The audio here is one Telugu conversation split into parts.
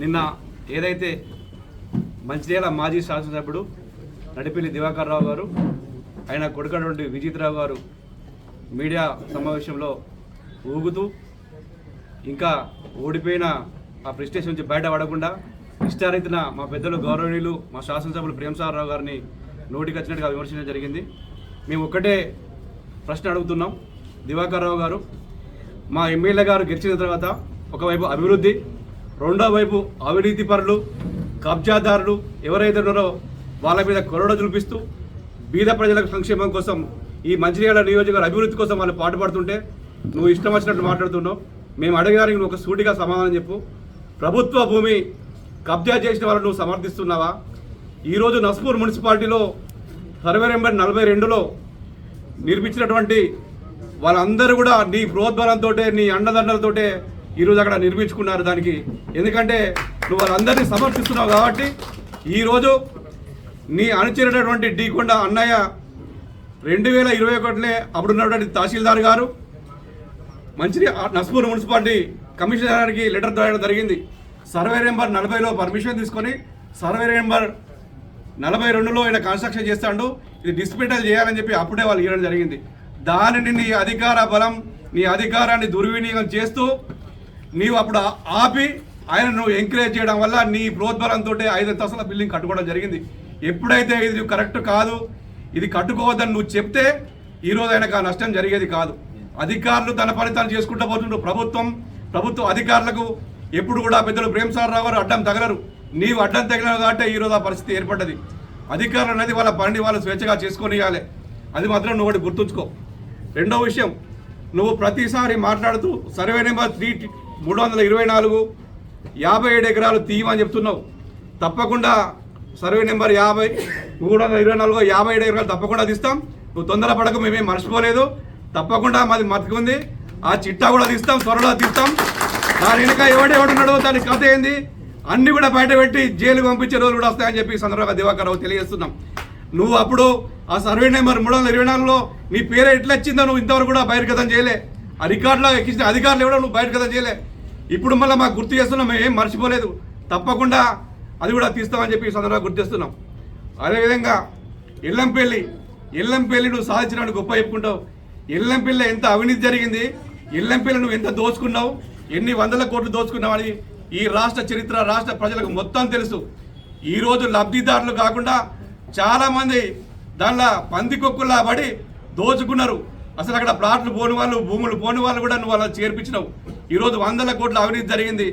నిన్న ఏదైతే మంచిర్యాల మాజీ శాసనసభ్యుడు నడిపిల్లి దివాకర్ రావు గారు ఆయన కొడుకటువంటి విజిత్రావు గారు మీడియా సమావేశంలో ఊగుతూ ఇంకా ఓడిపోయిన ఆ ప్రెస్టేషన్ నుంచి బయటపడకుండా ఇష్టారీతిన మా పెద్దలు గౌరవనీయులు మా శాసనసభ్యులు ప్రేమసారరావు గారిని నోటికి వచ్చినట్టుగా విమర్శించడం జరిగింది. మేము ఒక్కటే ప్రశ్న అడుగుతున్నాం. దివాకర్ రావు గారు మా ఎమ్మెల్యే గారు గెలిచిన తర్వాత ఒకవైపు అభివృద్ధి రెండో వైపు అవినీతి పరులు కబ్జాదారులు ఎవరైతే ఉన్నారో వాళ్ళ మీద కొరడ చూపిస్తూ బీద ప్రజలకు సంక్షేమం కోసం ఈ మంచిర్యాల నియోజకవర్గ అభివృద్ధి కోసం వాళ్ళు పాటుపడుతుంటే నువ్వు ఇష్టం వచ్చినట్టు మాట్లాడుతున్నావు. మేము అడగడానికి నువ్వు ఒక సూటిగా సమాధానం చెప్పు. ప్రభుత్వ భూమి కబ్జా చేసిన వాళ్ళు నువ్వు సమర్థిస్తున్నావా? ఈరోజు నస్పూర్ మున్సిపాలిటీలో సర్వే నెంబర్ నలభై రెండులో నిర్మించినటువంటి వాళ్ళందరూ కూడా నీ ప్రోద్బలంతో నీ అండదండలతోటే ఈరోజు అక్కడ నిర్మించుకున్నారు దానికి. ఎందుకంటే నువ్వు వాళ్ళందరినీ సమర్పిస్తున్నావు కాబట్టి ఈరోజు నీ అణచినటువంటి డీకొండ అన్నయ్య రెండు వేల ఇరవై ఒకటిలో అప్పుడున్నటువంటి తహసీల్దార్ గారు మంచి నస్పూర్ మున్సిపాలిటీ కమిషనర్ గారికి లెటర్ రాయడం జరిగింది. సర్వే నెంబర్ నలభైలో పర్మిషన్ తీసుకొని సర్వే నెంబర్ నలభై రెండులో ఆయన కన్స్ట్రక్షన్ చేస్తాడు. ఇది డిస్పెటల్ చేయాలని చెప్పి అప్పుడే వాళ్ళు ఇవ్వడం జరిగింది. దానిని నీ అధికార బలం నీ అధికారాన్ని దుర్వినియోగం చేస్తూ నీవు అప్పుడు ఆపి ఆయన నువ్వు ఎంకరేజ్ చేయడం వల్ల నీ ప్రోద్బలంతో ఐదు అంతస్తుల బిల్డింగ్ కట్టుకోవడం జరిగింది. ఎప్పుడైతే ఇది కరెక్ట్ కాదు ఇది కట్టుకోవద్దని నువ్వు చెప్తే ఈరోజు ఆయనకు ఆ నష్టం జరిగేది కాదు. అధికారులు తన పని తాను చేసుకుంటూ పోతుండ్రు. ప్రభుత్వం ప్రభుత్వ అధికారులకు ఎప్పుడు కూడా పెద్దలు ప్రేమసార్ రావు అడ్డం తగలరు. నీవు అడ్డం తగిలినావు కాబట్టి ఈరోజు ఆ పరిస్థితి ఏర్పడ్డది. అధికారులు అనేది వాళ్ళ పనిని వాళ్ళు స్వేచ్ఛగా చేసుకొని ఇవ్వాలి అది మాత్రం నువ్వు ఒకటి గుర్తుంచుకో. రెండో విషయం నువ్వు ప్రతిసారి మాట్లాడుతూ సర్వే నెంబర్ త్రీ మూడు వందల ఇరవై నాలుగు యాభై ఏడు ఎకరాలు తీయమని చెప్తున్నావు. తప్పకుండా సర్వే నెంబర్ యాభై మూడు వందల ఇరవై నాలుగు యాభై ఏడు ఎకరాలు తప్పకుండా తీస్తాం. నువ్వు తొందర పడక మేమేం మర్చిపోలేదు. తప్పకుండా మాది మతికుంది ఆ చిట్టా కూడా తీస్తాం త్వరలో తీస్తాం. దాని వెనుక ఎవడెవడున్నాడో దాని కథ ఏంది? అన్ని కూడా బయట పెట్టి జైలు పంపించే రోజులు కూడా వస్తాయని చెప్పి సందర్భంగా దివాకర్ రావు తెలియజేస్తున్నాం. నువ్వు అప్పుడు ఆ సర్వే నెంబర్ మూడు వందల ఇరవై నాలుగులో నీ పేరు ఎట్లా వచ్చిందో నువ్వు ఇంతవరకు కూడా బహిర్గతం చేయలే. ఆ రికార్డులో ఎక్కించిన అధికారులు ఎవడో నువ్వు బహిర్గతం చేయలే. ఇప్పుడు మళ్ళీ మాకు గుర్తు చేస్తున్నాం మేము ఏం మర్చిపోలేదు. తప్పకుండా అది కూడా తీస్తామని చెప్పి సందర్భంగా గుర్తు చేస్తున్నాం. అదేవిధంగా ఎల్లంపల్లి ఎల్లంపల్లి నువ్వు సాధించడానికి గొప్ప చెప్పుకుంటావు. ఎల్లంపల్లి ఎంత అవినీతి జరిగింది ఎల్లంపల్లి నువ్వు ఎంత దోచుకున్నావు ఎన్ని వందల కోట్లు దోచుకున్నావు అని ఈ రాష్ట్ర చరిత్ర రాష్ట్ర ప్రజలకు మొత్తం తెలుసు. ఈరోజు లబ్ధిదారులు కాకుండా చాలామంది దానిలో పందికొక్కులా పడి దోచుకున్నారు. అసలు అక్కడ ప్లాట్లు పోని వాళ్ళు భూములు పోని వాళ్ళు కూడా నువ్వు అలా చేర్పించినావు. ఈరోజు వందల కోట్ల అవినీతి జరిగింది.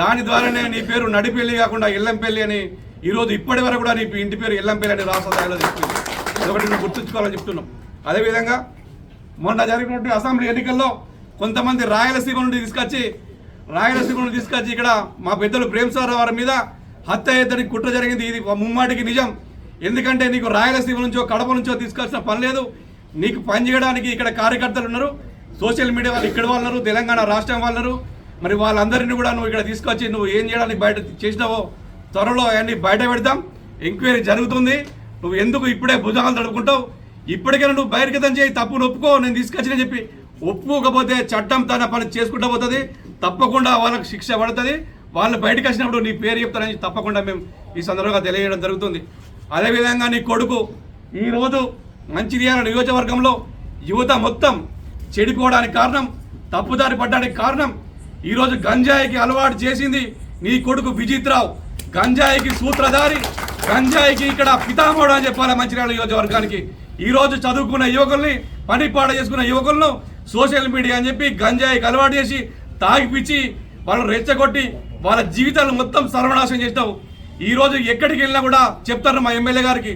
దాని ద్వారానే నీ పేరు నడిపెల్లి కాకుండా ఎల్లంపల్లి అని ఈరోజు ఇప్పటి వరకు కూడా నీ ఇంటి పేరు ఎల్లంపల్లి అని రాష్ట్ర స్థాయిలో చెప్తుంది నువ్వు గుర్తుంచుకోవాలని చెప్తున్నాం. అదేవిధంగా మొన్న జరిగినటువంటి అసెంబ్లీ ఎన్నికల్లో కొంతమంది రాయలసీమ నుండి తీసుకొచ్చి రాయలసీమ నుండి తీసుకొచ్చి ఇక్కడ మా పెద్దలు ప్రేమసార వారి మీద హత్య అయ్యేదని కుట్ర జరిగింది. ఇది ముమ్మాటికి నిజం. ఎందుకంటే నీకు రాయలసీమ నుంచో కడప నుంచో తీసుకొచ్చిన పని లేదు. నీకు పని చేయడానికి ఇక్కడ కార్యకర్తలు ఉన్నారు. సోషల్ మీడియా వాళ్ళు ఇక్కడ వాళ్ళు తెలంగాణ రాష్ట్రం వాళ్ళు మరి వాళ్ళందరినీ కూడా నువ్వు ఇక్కడ తీసుకొచ్చి నువ్వు ఏం చేయడానికి బయట చేసినావో త్వరలో అవన్నీ బయట పెడతాం ఎంక్వైరీ జరుగుతుంది. నువ్వు ఎందుకు ఇప్పుడే భుజాలు తడుపుకుంటావు? ఇప్పటికైనా నువ్వు బహిర్గతం చేయి తప్పును ఒప్పుకో నేను తీసుకొచ్చిన చెప్పి ఒప్పుకోకపోతే చట్టం తన పని చేసుకుంటూ పోతుంది. తప్పకుండా వాళ్ళకు శిక్ష పడుతుంది. వాళ్ళు బయటకు వచ్చినప్పుడు నీ పేరు చెప్తారని తప్పకుండా మేము ఈ సందర్భంగా తెలియజేయడం జరుగుతుంది. అదేవిధంగా నీ కొడుకు ఈరోజు మంచిర్యాల నియోజకవర్గంలో యువత మొత్తం చెడిపోవడానికి కారణం తప్పుదారి పడ్డానికి కారణం ఈరోజు గంజాయికి అలవాటు చేసింది నీ కొడుకు విజిత్రావు. గంజాయికి సూత్రధారి గంజాయికి ఇక్కడ పితామోడు అని చెప్పాలి మంచిర్యాల నియోజకవర్గానికి. ఈరోజు చదువుకున్న యువకుల్ని పని పాట చేసుకున్న యువకులను సోషల్ మీడియా అని చెప్పి గంజాయికి అలవాటు చేసి తాగిపిచ్చి వాళ్ళని రెచ్చగొట్టి వాళ్ళ జీవితాలు మొత్తం సర్వనాశనం చేసినావు. ఈరోజు ఎక్కడికి వెళ్ళినా కూడా చెప్తారు మా ఎమ్మెల్యే గారికి.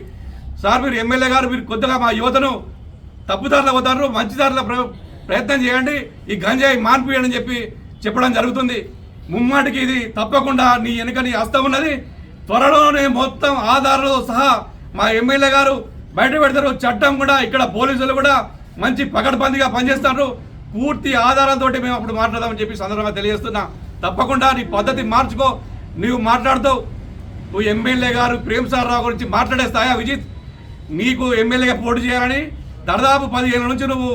సార్ మీరు ఎమ్మెల్యే గారు మీరు కొద్దిగా మా యువతను తప్పుదారులు అవుతారు మంచిదారుల ప్రయత్నం చేయండి. ఈ గంజాయి మాన్పియండి అని చెప్పి చెప్పడం జరుగుతుంది. ముమ్మాటికి ఇది తప్పకుండా నీ వెనుక నీ హస్తం ఉన్నది. త్వరలోనే మొత్తం ఆధారాలు సహా మా ఎమ్మెల్యే గారు బయట పెడతారు. చట్టం కూడా ఇక్కడ పోలీసులు కూడా మంచి పకడ్బందీగా పనిచేస్తారు. పూర్తి ఆధారాలతోటి మేము అప్పుడు మాట్లాడదామని చెప్పి సందర్భంగా తెలియజేస్తున్నా. తప్పకుండా నీ పద్ధతి మార్చుకో. నువ్వు మాట్లాడుతూ నువ్వు ఎమ్మెల్యే గారు ప్రేమ్ సార్ రావు గురించి మాట్లాడే స్థాయా విజిత్ నీకు ఎమ్మెల్యేగా పోటీ చేయాలని దాదాపు పదిహేను నుంచి నువ్వు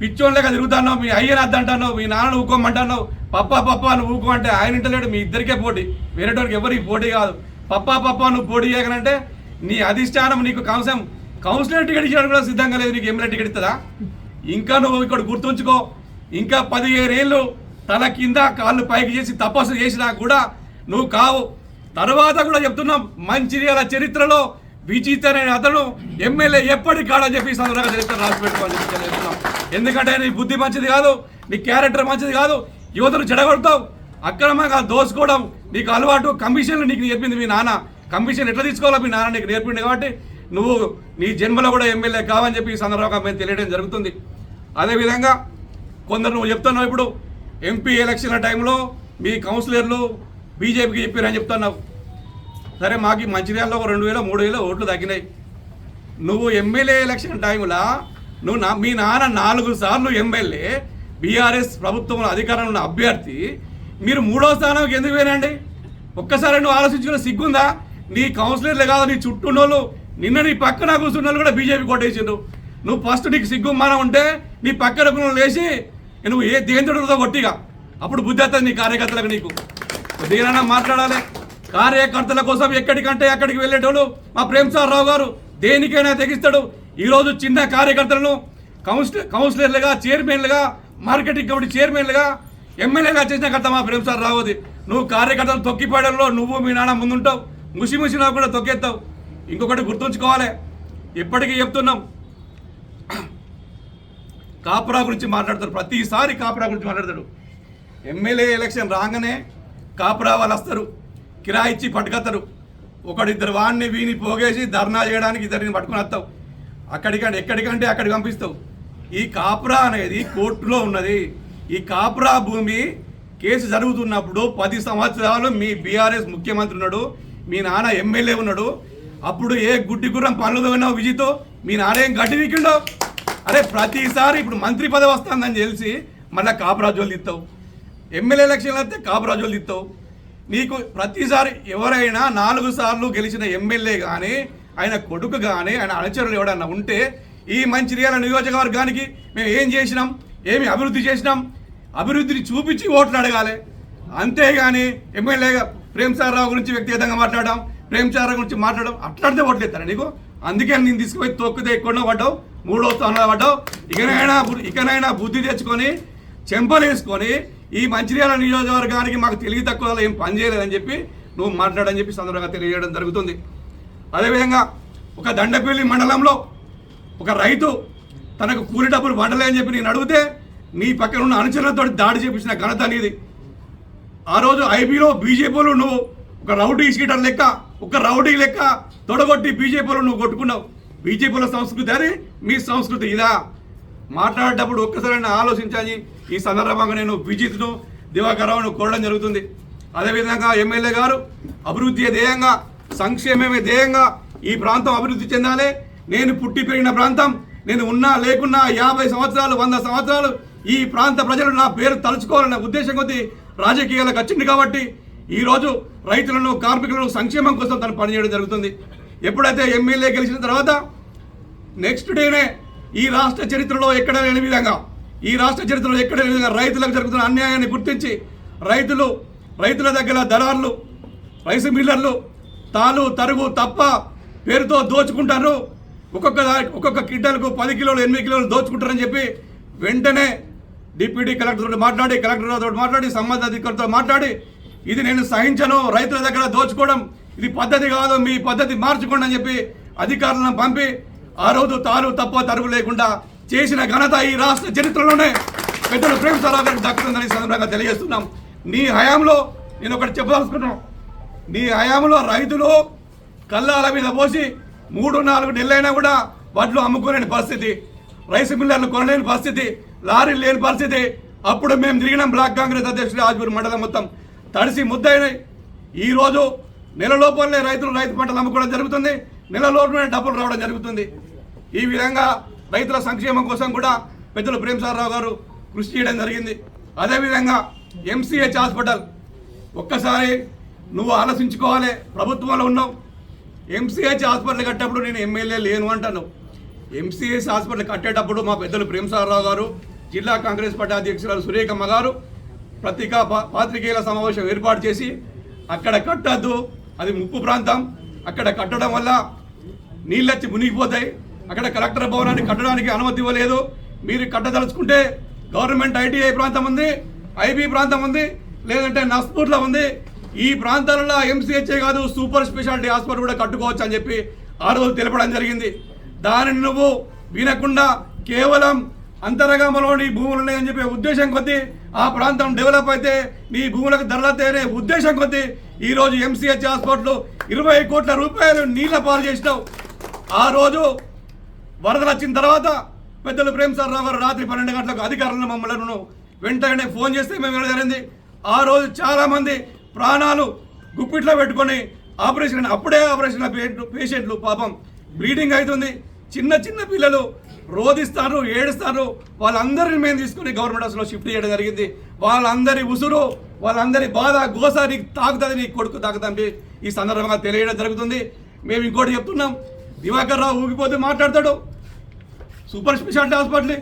పిచ్చోళ్ళగా తిరుగుతున్నావు మీ అయ్యని అద్దంటున్నావు మీ నాన్న ఊకోమంటున్నావు. పప్పా పప్పా నువ్వు ఊకో అంటే ఆయన ఇంటలేడు మీ ఇద్దరికే పోటీ. వేరేటోరికి ఎవరికి పోటీ కాదు. పప్పా పప్పా నువ్వు పోటీ చేయగలంటే నీ అధిష్టానం నీకు కౌన్సం కౌన్సిలర్ టికెట్ ఇచ్చడానికి కూడా సిద్ధంగా లేదు నీకు ఎమ్మెల్యే టికెట్ ఇస్తుందా ఇంకా నువ్వు ఇక్కడ గుర్తుంచుకో ఇంకా పదిహేను ఏళ్ళు తల కింద కాళ్ళు పైకి చేసి తపస్సు చేసినా కూడా నువ్వు కావు. తర్వాత కూడా చెప్తున్నాం మంచిర్యాల చరిత్రలో విచిత్ర అనే అతను ఎమ్మెల్యే ఎప్పటి కాడని చెప్పి సందర్భంగా చరిత్ర రాసి పెట్టుకోవాలని చెప్పి తెలియజేస్తున్నాం. ఎందుకంటే నీ బుద్ధి మంచిది కాదు నీ క్యారెక్టర్ మంచిది కాదు యువతను చెడగొడతావు అక్రమంగా దోసుకోవడం నీకు అలవాటు కమిషన్లు నీకు నేర్పింది మీ నాన్న. కమిషన్ ఎట్లా తీసుకోవాలో మీ నాన్న నీకు నేర్పింది కాబట్టి నువ్వు నీ జన్మలో కూడా ఎమ్మెల్యే కావని చెప్పి ఈ సందర్భంగా మేము తెలియడం జరుగుతుంది. అదేవిధంగా కొందరు నువ్వు చెప్తున్నావు ఇప్పుడు ఎంపీ ఎలక్షన్ల టైంలో మీ కౌన్సిలర్లు బీజేపీకి చెప్పారని చెప్తున్నావు. సరే మాకు ఈ మంచిర్యాలలో ఒక రెండు వేల మూడు వేల ఓట్లు తగ్గినాయి. నువ్వు ఎమ్మెల్యే ఎలక్షన్ టైంలో నువ్వు నా మీ నాన్న నాలుగు సార్లు ఎమ్మెల్యే బీఆర్ఎస్ ప్రభుత్వంలో అధికారంలో ఉన్న అభ్యర్థి మీరు మూడో స్థానంకి ఎందుకు పోయినండి ఒక్కసారి నువ్వు ఆలోచించుకున్న సిగ్గుందా? నీ కౌన్సిలర్లే కాదు నీ చుట్టూ ఉన్నోళ్ళు నిన్న నీ పక్కన కూర్చున్న వాళ్ళు కూడా బీజేపీ కొట్టేసిండు నువ్వు ఫస్ట్ నీకు సిగ్గు మనం ఉంటే నీ పక్కన లేచి నువ్వు ఏ దేంతుడితో కొట్టిగా? అప్పుడు బుద్ధి వస్తుంది నీ కార్యకర్తలకు నీకు. దేనైనా మాట్లాడాలి. కార్యకర్తల కోసం ఎక్కడికంటే ఎక్కడికి వెళ్ళేటోళ్ళు మా ప్రేమ్ సార్ రావు గారు దేనికైనా తెగిస్తాడు. ఈరోజు చిన్న కార్యకర్తలను కౌన్సిలర్ కౌన్సిలర్లుగా చైర్మన్లుగా మార్కెటింగ్ కమిటీ చైర్మన్లుగా ఎమ్మెల్యేగా చేసిన కర్త మా ప్రేమ్ సార్ రావుది నువ్వు కార్యకర్తలు తొక్కిపడడంలో నువ్వు మీ నాన్న ముందుంటావు. ముసి ముసి కూడా తొక్కేస్తావు. ఇంకొకటి గుర్తుంచుకోవాలి. ఇప్పటికీ చెప్తున్నాం. కాపురా గురించి మాట్లాడతాడు. ప్రతిసారి కాపురా గురించి మాట్లాడతాడు. ఎమ్మెల్యే ఎలక్షన్ రాగానే కాపురా వాళ్ళు వస్తారు. కిరాయి ఇచ్చి పట్టుకొస్తారు ఒకడిద్దరు వాడిని వీని పోగేసి ధర్నా చేయడానికి ఇద్దరిని పట్టుకుని వస్తావు అక్కడికంటే ఎక్కడికంటే అక్కడికి పంపిస్తావు. ఈ కాపురా అనేది కోర్టులో ఉన్నది. ఈ కాపురా భూమి కేసు జరుగుతున్నప్పుడు పది సంవత్సరాలు మీ బీఆర్ఎస్ ముఖ్యమంత్రి ఉన్నాడు మీ నాన్న ఎమ్మెల్యే ఉన్నాడు. అప్పుడు ఏ గుడ్డి గుర్రం పనులు విన్నావు విజితో? మీ నాన్న ఏం గడ్డి వీకిండో అరే ప్రతిసారి ఇప్పుడు మంత్రి పదవి వస్తుందని తెలిసి మళ్ళీ కాపురాజోలు తిత్తావు ఎమ్మెల్యే ఎలక్షన్లు వస్తే కాపురాజోలు తిత్తావు నీకు ప్రతిసారి ఎవరైనా నాలుగు సార్లు గెలిచిన ఎమ్మెల్యే కానీ ఆయన కొడుకు కానీ ఆయన అనుచరులు ఎవడన్నా ఉంటే ఈ మంచిర్యాల నియోజకవర్గానికి మేము ఏం చేసినాం? ఏమి అభివృద్ధి చేసినాం? అభివృద్ధిని చూపించి ఓట్లు అడగాలి. అంతేగాని ఎమ్మెల్యేగా ప్రేమ్ సార్ రావు గురించి వ్యక్తిగతంగా మాట్లాడడం ప్రేమ్ సార్ రావు గురించి మాట్లాడడం అట్లాడితే ఓట్లు ఎత్తారా నీకు? అందుకే నేను తీసుకుపోయి తొక్కితే ఎక్కువ పడ్డావు మూడో స్థానంలో పడ్డావు. ఇకనైనా ఇకనైనా బుద్ధి తెచ్చుకొని చెంపలేసుకొని ఈ మంచిర్యాల నియోజకవర్గానికి మాకు తెలివి తక్కువ ఏం పని చేయలేదని చెప్పి నువ్వు మాట్లాడని చెప్పి సందర్భంగా తెలియజేయడం జరుగుతుంది. అదేవిధంగా ఒక దండపల్లి మండలంలో ఒక రైతు తనకు కూలి డబ్బులు అని చెప్పి నేను అడిగితే నీ పక్కన ఉన్న అనుచరులతో దాడి చేపించిన ఘనత అనేది ఆ రోజు ఐబీలో బీజేపీలో నువ్వు ఒక రౌడీ షీటర్ లెక్క ఒక రౌడీ లెక్క తొడగొట్టి బీజేపీలో నువ్వు కొట్టుకున్నావు. బీజేపీలో సంస్కృతి అది మీ సంస్కృతి ఇదా? మాట్లాడేటప్పుడు ఒక్కసారి ఆలోచించాలి. ఈ సందర్భంగా నేను విజిత్ను దివాకరావును కోరడం జరుగుతుంది. అదేవిధంగా ఎమ్మెల్యే గారు అభివృద్ధి ధ్యేయంగా సంక్షేమమే ధ్యేయంగా ఈ ప్రాంతం అభివృద్ధి చెందాలి. నేను పుట్టి పెరిగిన ప్రాంతం నేను ఉన్నా లేకున్నా యాభై సంవత్సరాలు వంద సంవత్సరాలు ఈ ప్రాంత ప్రజలు నా పేరు తలుచుకోవాలనే ఉద్దేశం కొద్దీ రాజకీయాలకు వచ్చింది కాబట్టి ఈరోజు రైతులను కార్మికులను సంక్షేమం కోసం తను పనిచేయడం జరుగుతుంది. ఎప్పుడైతే ఎమ్మెల్యే గెలిచిన తర్వాత నెక్స్ట్ డేనే ఈ రాష్ట్ర చరిత్రలో ఎక్కడ లేని విధంగా ఈ రాష్ట్ర చరిత్రలో ఎక్కడ విధంగా రైతులకు జరుగుతున్న అన్యాయాన్ని గుర్తించి రైతులు రైతుల దగ్గర దళారులు రైస్ మిల్లర్లు తాలు తరుగు తప్ప పేరుతో దోచుకుంటారు. ఒక్కొక్క ఒక్కొక్క కిడ్డలకు పది కిలోలు ఎనిమిది కిలోలు దోచుకుంటారని చెప్పి వెంటనే డిప్యూటీ కలెక్టర్తో మాట్లాడి కలెక్టర్తో మాట్లాడి సంబంధ అధికారులతో మాట్లాడి ఇది నేను సహించను రైతుల దగ్గర దోచుకోవడం ఇది పద్ధతి కాదు మీ పద్ధతి మార్చుకోండి అని చెప్పి అధికారులను పంపి ఆ రోజు తాను తప్ప తరుగు లేకుండా చేసిన ఘనత ఈ రాష్ట్ర చరిత్రలోనే పెద్దలు ప్రేమ సలహా గారికి దక్కుతుందని సందర్భంగా తెలియజేస్తున్నాం. నీ హయాంలో నేను ఒకటి చెప్పదలుచుకున్నాను నీ హయాంలో రైతులు కల్లాల మీద పోసి మూడు నాలుగు నెలలైనా కూడా వడ్లు అమ్ముకోలేని పరిస్థితి రైస్ మిల్లర్లు కొనలేని పరిస్థితి లారీలు లేని పరిస్థితి. అప్పుడు మేము తిరిగినాం బ్లాక్ కాంగ్రెస్ అధ్యక్షుడు ఆజ్పూర్ మండలం మొత్తం. తడిసి ముద్దయినాయి. ఈరోజు నెల లోపలనే రైతులు రైతు పంటలు అమ్ముకోవడం జరుగుతుంది. నెల లోపలనే డబ్బులు రావడం జరుగుతుంది. ఈ విధంగా రైతుల సంక్షేమం కోసం కూడా పెద్దలు ప్రేమసారరావు గారు కృషి చేయడం జరిగింది. అదేవిధంగా ఎంసీహెచ్ హాస్పిటల్ ఒక్కసారి నువ్వు ఆలోచించుకోవాలి ప్రభుత్వంలో ఉన్నావు. ఎంసీహెచ్ హాస్పిటల్ కట్టేటప్పుడు నేను ఎమ్మెల్యే లేను అంటాను. ఎంసీహెచ్ హాస్పిటల్ కట్టేటప్పుడు మా పెద్దలు ప్రేమసారరావు గారు జిల్లా కాంగ్రెస్ పార్టీ అధ్యక్షురాలు సురేఖమ్మ గారు ప్రతికా పాత్రికేయుల సమావేశం ఏర్పాటు చేసి అక్కడ కట్టద్దు. అది ముప్పు ప్రాంతం. అక్కడ కట్టడం వల్ల నీళ్ళొచ్చి మునిగిపోతాయి. అక్కడ కలెక్టర్ భవనాన్ని కట్టడానికి అనుమతి ఇవ్వలేదు. మీరు కట్టదలుచుకుంటే గవర్నమెంట్ ఐటీఐ ప్రాంతం ఉంది ఐబీ ప్రాంతం ఉంది లేదంటే నస్పూర్లో ఉంది. ఈ ప్రాంతాలలో ఎంసీహెచ్ఏ కాదు సూపర్ స్పెషాలిటీ హాస్పిటల్ కూడా కట్టుకోవచ్చు అని చెప్పి ఆ రోజు తెలపడం జరిగింది. దానిని నువ్వు వినకుండా కేవలం అంతరగమలోని భూములు ఉన్నాయని చెప్పే ఉద్దేశం కొద్దీ ఆ ప్రాంతం డెవలప్ అయితే నీ భూములకు ధరల తేరే ఉద్దేశం కొద్దీ ఈరోజు ఎంసీహెచ్ హాస్పిటల్ ఇరవై కోట్ల రూపాయలు నీళ్ళ పాలు చేసినావు. ఆ రోజు వరదలు వచ్చిన తర్వాత పెద్దలు ప్రేమ్ సార్ రావు గారు రాత్రి పన్నెండు గంటలకు అధికారులను మమ్మల్ని వెంటనే ఫోన్ చేస్తే మేము జరిగింది. ఆ రోజు చాలామంది ప్రాణాలు గుప్పిట్లో పెట్టుకొని ఆపరేషన్ అప్పుడే ఆపరేషన్ పేషెంట్లు పాపం బ్లీడింగ్ అవుతుంది. చిన్న చిన్న పిల్లలు రోధిస్తారు ఏడుస్తారు. వాళ్ళందరిని మేము తీసుకుని గవర్నమెంట్ హాస్పిటల్లో షిఫ్ట్ చేయడం జరిగింది. వాళ్ళందరి ఉసురు వాళ్ళందరి బాధ గోసారి తాకుతుంది నీ కొడుకు తాకుతుంది ఈ సందర్భంగా తెలియడం జరుగుతుంది. మేము ఇంకోటి చెప్తున్నాం. దివాకర్ రావు ఊగిపోతే మాట్లాడతాడు. Super speciality hospital.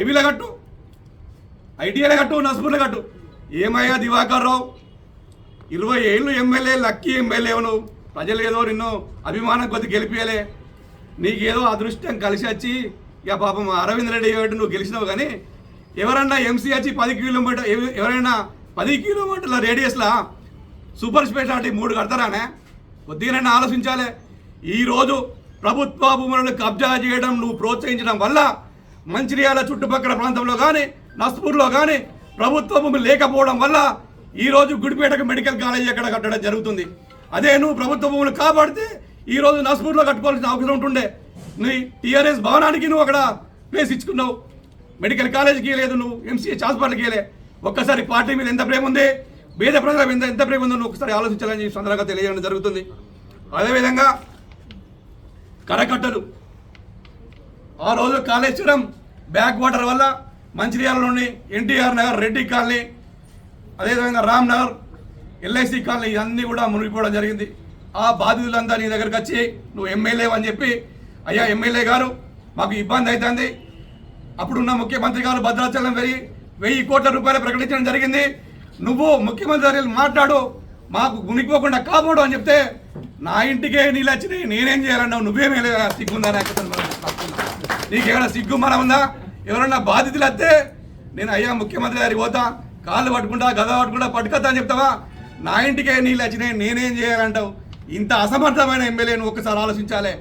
ఐవీలో కట్టు. ఐటీఐలో కట్టు నస్పూర్లో కట్టు. ఏమయ్యా దివాకర్ రావు? ఇరవై ఏళ్ళు ఎమ్మెల్యే లక్కీ ఎమ్మెల్యే నువ్వు. ప్రజలు ఏదో నిన్ను అభిమానం కొద్ది గెలిపియలే. నీకేదో అదృష్టం కలిసి వచ్చి ఇక పాపం అరవింద్ రెడ్డి గారు నువ్వు గెలిచినావు కానీ ఎవరన్నా ఎంసీ వచ్చి పది కిలోమీటర్ ఎవరైనా పది కిలోమీటర్ల రేడియస్లా సూపర్ స్పెషాలిటీ మూడు కడతారానే? కొద్దిగానైనా ఆలోచించాలి. ఈరోజు ప్రభుత్వ భూములను కబ్జా చేయడం నువ్వు ప్రోత్సహించడం వల్ల మంచిర్యాల చుట్టుపక్కల ప్రాంతంలో కానీ నస్పూర్లో కానీ ప్రభుత్వ భూములు లేకపోవడం వల్ల ఈరోజు గుడిపేటకు మెడికల్ కాలేజ్ ఎక్కడ కట్టడం జరుగుతుంది. అదే నువ్వు ప్రభుత్వ భూములు కాపాడితే ఈరోజు నస్పూర్లో కట్టుకోవాల్సిన అవసరం ఉంటుండే. నీ టీఆర్ఎస్ భవనానికి నువ్వు అక్కడ ప్లేస్ ఇచ్చుకున్నావు. మెడికల్ కాలేజీకి లేదు నువ్వు ఎంసీహెచ్ హాస్పిటల్కి వెళ్ళే. ఒక్కసారి పార్టీ మీద ఎంత ప్రేమ ఉంది? పేద ప్రజల మీద ఎంత ప్రేమ ఉందో నువ్వు ఒకసారి ఆలోచించాలని సందర్భంగా తెలియజేయడం జరుగుతుంది. అదేవిధంగా కరకట్టలు. ఆ రోజు కాళేశ్వరం బ్యాక్ వాటర్ వల్ల మంచిర్యాలలోని ఎన్టీఆర్ నగర్ రెడ్డి కాలనీ అదేవిధంగా రామ్ నగర్ ఎల్ఐసి కాలనీ ఇవన్నీ కూడా మునిగిపోవడం జరిగింది. ఆ బాధితులంతా నీ దగ్గరకు వచ్చి నువ్వు ఎమ్మెల్యే అని చెప్పి అయ్యా ఎమ్మెల్యే గారు మాకు ఇబ్బంది అవుతుంది అప్పుడున్న ముఖ్యమంత్రి గారు భద్రాచలం వెళ్ళి వెయ్యి కోట్ల రూపాయలు ప్రకటించడం జరిగింది. నువ్వు ముఖ్యమంత్రి గారు మాట్లాడు. మాకు మునిగిపోకుండా కాపాడు అని చెప్తే నా ఇంటికే నీళ్ళు వచ్చినాయి నేనేం చేయాలన్నావు నువ్వేమీ సిగ్గుందా నీకేమైనా సిగ్గు మనం ఉందా? ఎవరన్నా బాధితులు వస్తే నేను అయ్యా ముఖ్యమంత్రి గారికి పోతా కాళ్ళు పట్టుకుంటా గద పట్టుకుంటా పట్టుకొస్తా అని చెప్తావా? నా ఇంటికే నీళ్ళు వచ్చినాయి నేనేం చేయాలంటావు? ఇంత అసమర్థమైన ఎమ్మెల్యే నువ్వు ఒకసారి ఆలోచించాలి.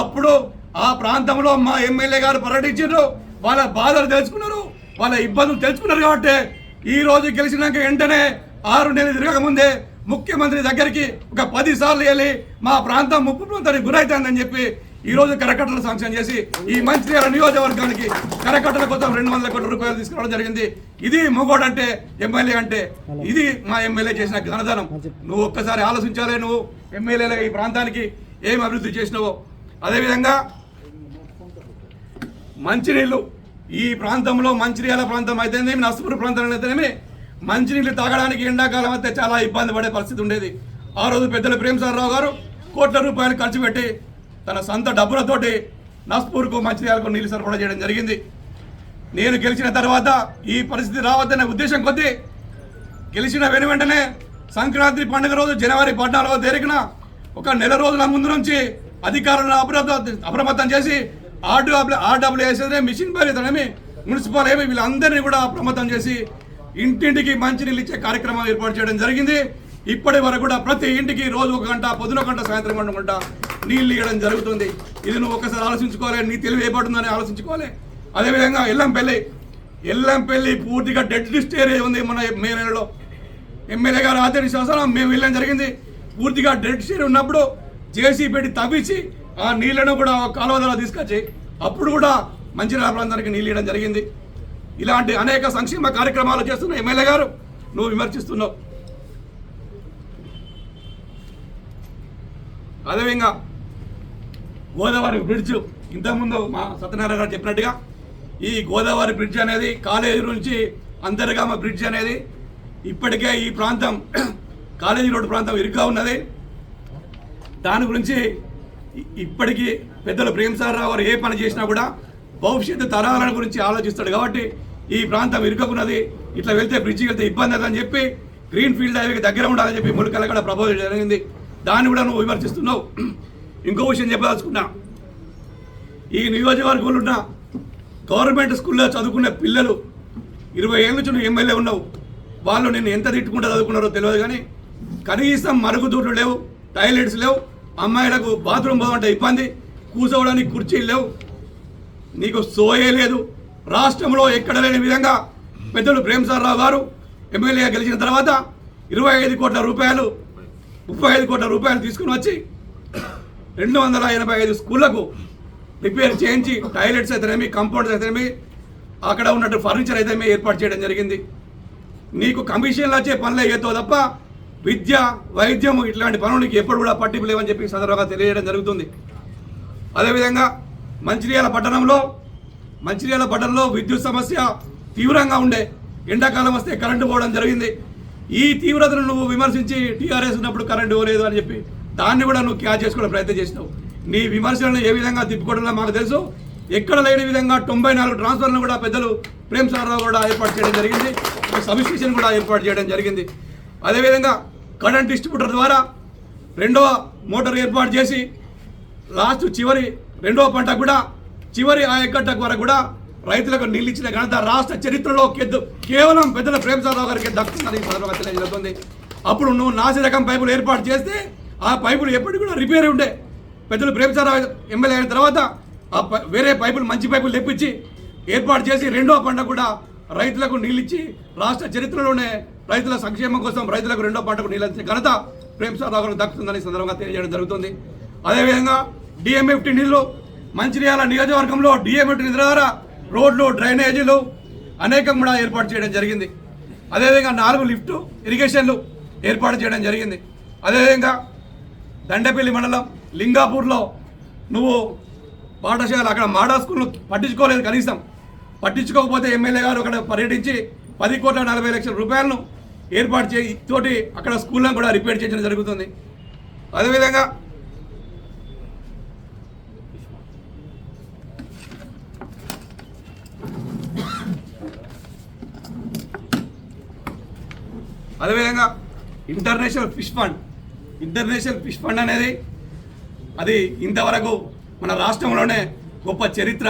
అప్పుడు ఆ ప్రాంతంలో మా ఎమ్మెల్యే గారు పర్యటించారు వాళ్ళ బాధలు తెలుసుకున్నారు వాళ్ళ ఇబ్బందులు తెలుసుకున్నారు కాబట్టి ఈ రోజు గెలిచినాక వెంటనే ఆరు నెలలు తిరగక ముందే ముఖ్యమంత్రి దగ్గరికి ఒక పదిసార్లు వెళ్ళి మా ప్రాంతం ముప్పు ప్రాంతానికి గురైతుందని చెప్పి ఈ రోజు కరకట్టలు శాంక్షన్ చేసి ఈ మంచిర్యాల నియోజకవర్గానికి కరకట్టల కోసం రెండు వందల కోట్ల రూపాయలు తీసుకురావడం జరిగింది. ఇది మొగోడు అంటే ఎమ్మెల్యే అంటే ఇది మా ఎమ్మెల్యే చేసిన ఘనధనం నువ్వు ఒక్కసారి ఆలోచించాలే నువ్వు ఎమ్మెల్యేలుగా ఈ ప్రాంతానికి ఏం అభివృద్ధి చేసినావో. అదేవిధంగా మంచినీళ్ళు ఈ ప్రాంతంలో మంచిర్యాల ప్రాంతం అయితేనేమి నర్సపూర్ ప్రాంతం అయితేనేమి మంచినీళ్ళు తాగడానికి ఎండాకాలం అయితే చాలా ఇబ్బంది పడే పరిస్థితి ఉండేది. ఆ రోజు పెద్దల ప్రేమసారరావు గారు కోట్ల రూపాయలు ఖర్చు పెట్టి తన సొంత డబ్బులతోటి నస్పూర్కు మంచిర్యాలకు నీళ్ళు సరఫరా చేయడం జరిగింది. నేను గెలిచిన తర్వాత ఈ పరిస్థితి రావద్దనే ఉద్దేశం కొద్దీ గెలిచిన వెను వెంటనే సంక్రాంతి పండుగ రోజు జనవరి పద్నాలుగో తేదీన ఒక నెల రోజుల ముందు నుంచి అధికారులను అప్రమత్తం అప్రమత్తం చేసి ఆర్డబ్ల్యూ ఆర్డబ్ల్యూఎస్ఏ మిషన్ పరితనమి మున్సిపల్ ఏమి వీళ్ళందరినీ కూడా అప్రమత్తం చేసి ఇంటింటికి మంచినీళ్ళు ఇచ్చే కార్యక్రమం ఏర్పాటు చేయడం జరిగింది. ఇప్పటి వరకు కూడా ప్రతి ఇంటికి రోజు ఒక గంట పొద్దున గంట సాయంత్రం గంట గంట నీళ్ళు ఇవ్వడం జరుగుతుంది. ఇది నువ్వు ఒకసారి ఆలోచించుకోవాలి. నీ తెలివి ఏపడుతుందని ఆలోచించుకోవాలి. అదేవిధంగా ఎల్లంపల్లి ఎల్లంపల్లి పూర్తిగా డెడ్ లిస్ట్ ఏరియా ఉంది మన మే నెలలో ఎమ్మెల్యే గారు ఆదేశ శాసనం మేము వెళ్ళడం జరిగింది. పూర్తిగా డెడ్ షేర్ ఉన్నప్పుడు జేసీ పెట్టి తవ్వించి ఆ నీళ్ళను కూడా ఒక కాలువ ద్వారా తీసుకొచ్చి అప్పుడు కూడా మంచిర్యాల ప్రాంతానికి నీళ్ళు ఇవ్వడం జరిగింది. ఇలాంటి అనేక సంక్షేమ కార్యక్రమాలు చేస్తున్న ఎమ్మెల్యే గారు నువ్వు విమర్శిస్తున్నావు. అదేవిధంగా గోదావరి బ్రిడ్జ్ ఇంతకుముందు మా సత్యనారాయణ గారు చెప్పినట్టుగా ఈ గోదావరి బ్రిడ్జ్ అనేది కాలేజీ నుంచి అంతర్గామ బ్రిడ్జ్ అనేది ఇప్పటికే ఈ ప్రాంతం కాలేజీ రోడ్డు ప్రాంతం ఇరుగ్గా ఉన్నది. దాని గురించి ఇప్పటికీ పెద్దలు ప్రేమసారరావు గారు ఏ పని చేసినా కూడా భవిష్యత్తు తరాల గురించి ఆలోచిస్తాడు కాబట్టి ఈ ప్రాంతం ఇరుక్కున్నది. ఇట్లా వెళ్తే బ్రిడ్జికి వెళ్తే ఇబ్బంది అని చెప్పి గ్రీన్ ఫీల్డ్ హైవేకి దగ్గర ఉండాలని చెప్పి ములకల కూడా ప్రపోజల్ జరిగింది. దాన్ని కూడా నువ్వు విమర్శిస్తున్నావు. ఇంకో విషయం చెప్పదలుచుకున్నా. ఈ నియోజకవర్గంలో ఉన్న గవర్నమెంట్ స్కూల్లో చదువుకునే పిల్లలు ఇరవై ఏళ్ళ నుంచి నువ్వు ఎమ్మెల్యే ఉన్నావు. వాళ్ళు నేను ఎంత తిట్టుకుంటూ చదువుకున్నారో తెలియదు కానీ కనీసం మరుగుదూట్లు లేవు టాయిలెట్స్ లేవు అమ్మాయిలకు బాత్రూమ్ పోవంటే ఇబ్బంది కూర్చోవడానికి కుర్చీలు లేవు. నీకు సోయే లేదు. రాష్ట్రంలో ఎక్కడ లేని విధంగా పెద్దలు ప్రేమసారరావు గారు ఎమ్మెల్యే గెలిచిన తర్వాత ఇరవై ఐదు కోట్ల రూపాయలు ముప్పై ఐదు కోట్ల రూపాయలు తీసుకుని వచ్చి రెండు వందల ఎనభై ఐదు స్కూళ్ళకు రిపేర్ చేయించి టాయిలెట్స్ అయితేనేమి కంపౌండ్స్ అయితేనేమి అక్కడ ఉన్నట్టు ఫర్నిచర్ అయితేనేమి ఏర్పాటు చేయడం జరిగింది. నీకు కమిషన్లు వచ్చే పనులే ఏతో తప్ప విద్య వైద్యం ఇట్లాంటి పనులు నీకు ఎప్పుడు కూడా పట్టింపు లేవని చెప్పి సందర్భంగా తెలియజేయడం జరుగుతుంది. అదేవిధంగా మంచిర్యాల పట్టణంలో మంచిర్యాల పట్టణంలో విద్యుత్ సమస్య తీవ్రంగా ఉండే. ఎండాకాలం వస్తే కరెంటు పోవడం జరిగింది. ఈ తీవ్రతను నువ్వు విమర్శించి టీఆర్ఎస్ ఉన్నప్పుడు కరెంటు ఇవ్వలేదు అని చెప్పి దాన్ని కూడా నువ్వు క్యాచ్ చేసుకోవడం ప్రయత్నం చేసినావు. నీ విమర్శలను ఏ విధంగా తిప్పుకోవడంలో మాకు తెలుసు. ఎక్కడ లేని విధంగా తొంభై నాలుగు ట్రాన్స్ఫర్లను కూడా పెద్దలు ప్రేమ్ సారావు కూడా ఏర్పాటు చేయడం జరిగింది. సబ్స్టేషన్ కూడా ఏర్పాటు చేయడం జరిగింది. అదేవిధంగా కరెంట్ డిస్ట్రిబ్యూటర్ ద్వారా రెండవ మోటార్ ఏర్పాటు చేసి లాస్ట్ చివరి రెండవ పంట కూడా చివరి ఆ వరకు కూడా రైతులకు నీళ్ళు ఇచ్చిన ఘనత రాష్ట్ర చరిత్రలో కేవలం పెద్దల ప్రేమసారావు గారికి దక్కుతుందని ఈ సందర్భంగా తెలియజేస్తుంది. అప్పుడు నువ్వు నాసి రకం పైపులు ఏర్పాటు చేస్తే ఆ పైపులు ఎప్పటికి కూడా రిపేర్ ఉండే. పెద్దలు ప్రేమసారావు ఎమ్మెల్యే అయిన తర్వాత ఆ పై- వేరే పైపులు మంచి పైపులు తెప్పించి ఏర్పాటు చేసి రెండవ పంట కూడా రైతులకు నీళ్ళిచ్చి రాష్ట్ర చరిత్రలోనే రైతుల సంక్షేమం కోసం రైతులకు రెండో పంటకు నీళ్ళిచ్చే ఘనత ప్రేమసారావు గారికి దక్కుతుందని సందర్భంగా తెలియజేయడం జరుగుతుంది. అదేవిధంగా డిఎంఎఫ్టీ నిధులు మంచిర్యాల నియోజకవర్గంలో డిఎంఎఫ్టీ నిధుల ద్వారా రోడ్లు డ్రైనేజీలు అనేకం కూడా ఏర్పాటు చేయడం జరిగింది. అదేవిధంగా నాలుగు లిఫ్ట్ ఇరిగేషన్లు ఏర్పాటు చేయడం జరిగింది. అదేవిధంగా దండపల్లి మండలం లింగాపూర్లో నువ్వు పాఠశాల అక్కడ మాడా స్కూల్ను పట్టించుకోలేదు కనీసం. పట్టించుకోకపోతే ఎమ్మెల్యే గారు అక్కడ పర్యటించి పది కోట్ల నలభై లక్షల రూపాయలను ఏర్పాటు చేయి తోటి అక్కడ స్కూళ్ళను కూడా రిపేర్ చేయడం జరుగుతుంది. అదేవిధంగా అదేవిధంగా international fish fund. International fish fund అనేది అది ఇంతవరకు మన రాష్ట్రంలోనే గొప్ప చరిత్ర.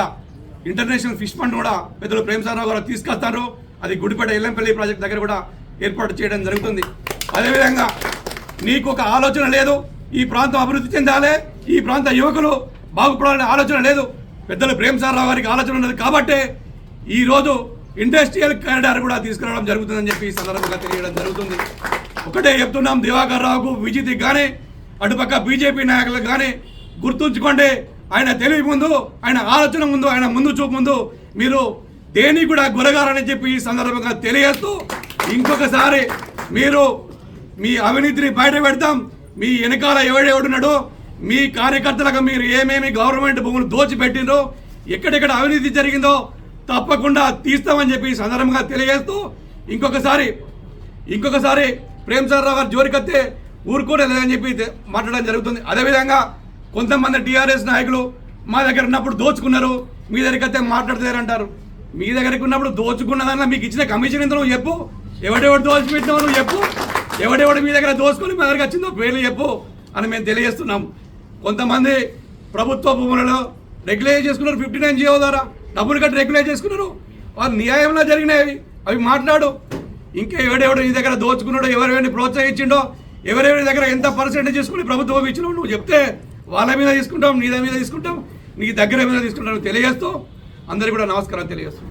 ఇంటర్నేషనల్ ఫిష్ ఫండ్ కూడా పెద్దలు ప్రేమసారావు గారు తీసుకొస్తారు. అది గుడిపేట ఎల్లంపల్లి ప్రాజెక్ట్ దగ్గర కూడా ఏర్పాటు చేయడం జరుగుతుంది. అదేవిధంగా నీకు ఒక ఆలోచన లేదు ఈ ప్రాంతం అభివృద్ధి చెందాలి ఈ ప్రాంత యువకులు బాగుపడాలనే ఆలోచన లేదు. పెద్దలు ప్రేమసారావు గారికి ఆలోచన ఉన్నది కాబట్టే ఈరోజు ఇండస్ట్రియల్ కారిడార్ కూడా తీసుకురావడం జరుగుతుందని చెప్పి ఈ సందర్భంగా తెలియడం జరుగుతుంది. ఒకటే చెప్తున్నాం దివాకర్ రావుకు విజిత్కి కానీ అటుపక్క బీజేపీ నాయకులకు కానీ గుర్తుంచుకోండి ఆయన తెలివి ముందు ఆయన ఆలోచన ముందు ఆయన ముందు చూపు ముందు మీరు దేనికి కూడా గురగారని చెప్పి ఈ సందర్భంగా తెలియజేస్తూ ఇంకొకసారి మీరు మీ అవినీతిని బయట పెడతాం మీ వెనకాల ఎవడెవడున్నాడో మీ కార్యకర్తలకు మీరు ఏమేమి గవర్నమెంట్ భూములు దోచిపెట్టిందో ఎక్కడెక్కడ అవినీతి జరిగిందో తప్పకుండా తీస్తామని చెప్పి సందర్భంగా తెలియజేస్తూ ఇంకొకసారి ఇంకొకసారి ప్రేమ్ సార్ రావు గారు జోరికత్తే ఊరుకోవడం లేదని చెప్పి మాట్లాడడం జరుగుతుంది. అదేవిధంగా కొంతమంది టీఆర్ఎస్ నాయకులు మా దగ్గర ఉన్నప్పుడు దోచుకున్నారు. మీ దగ్గరికి అయితే మాట్లాడతారంటారు మీ దగ్గరికి ఉన్నప్పుడు దోచుకున్నదన్నా మీకు ఇచ్చిన కమిషన్ ఎంత నువ్వు చెప్పు. ఎవడెవడు దోచిపెట్టినావు నువ్వు చెప్పు. ఎవడెవడు మీ దగ్గర దోచుకొని మా దగ్గర వచ్చిందో పేర్లు చెప్పు అని మేము తెలియజేస్తున్నాం కొంతమంది ప్రభుత్వ భూములలో రెగ్యులైజ్ చేసుకున్నారు ఫిఫ్టీ నైన్ జియో ద్వారా. డబ్బులు కట్టి రెగ్యులైజ్ చేసుకున్నారు. వారు న్యాయంలో జరిగినాయి అవి. మాట్లాడు. ఇంకా ఎవడెవడు నీ దగ్గర దోచుకున్నాడో ఎవరెవరిని ప్రోత్సహించిండో ఎవరెవరి దగ్గర ఎంత పర్సెంటేజ్ తీసుకుని ప్రభుత్వం ఇచ్చినావు నువ్వు చెప్తే వాళ్ళ మీద తీసుకుంటాం నీ మీద తీసుకుంటాం నీ దగ్గర మీద తీసుకుంటాం తెలియజేస్తూ అందరికీ కూడా నమస్కారం తెలియజేస్తాం